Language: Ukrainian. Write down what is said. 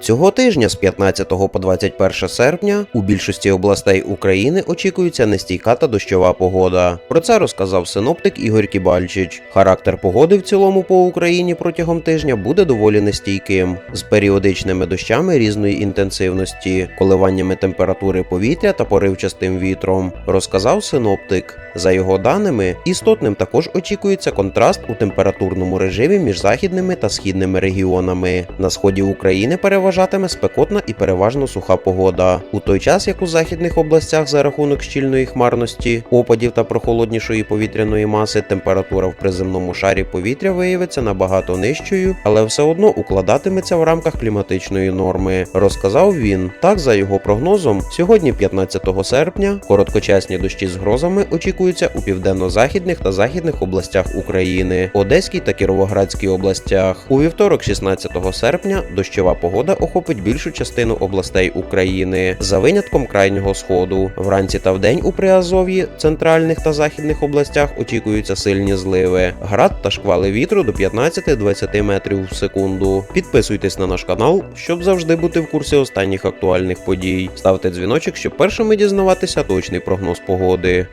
Цього тижня з 15 по 21 серпня у більшості областей України очікується нестійка та дощова погода. Про це розказав синоптик Ігор Кібальчич. Характер погоди в цілому по Україні протягом тижня буде доволі нестійким, з періодичними дощами різної інтенсивності, коливаннями температури повітря та поривчастим вітром, розказав синоптик. За його даними, істотним також очікується контраст у температурному режимі між західними та східними регіонами. На сході України переважатиме спекотна і переважно суха погода. У той час, як у західних областях за рахунок щільної хмарності, опадів та прохолоднішої повітряної маси, температура в приземному шарі повітря виявиться набагато нижчою, але все одно укладатиметься в рамках кліматичної норми, розказав він. Так, за його прогнозом, сьогодні, 15 серпня, короткочасні дощі з грозами очікуються у південно-західних та західних областях України, Одеській та Кіровоградській областях. У вівторок, 16 серпня, дощова погода охопить більшу частину областей України за винятком крайнього сходу. Вранці та вдень у Приазов'ї, центральних та західних областях очікуються сильні зливи, град та шквали вітру до 15-20 метрів в секунду. Підписуйтесь на наш канал, щоб завжди бути в курсі останніх актуальних подій. Ставте дзвіночок, щоб першими дізнаватися точний прогноз погоди.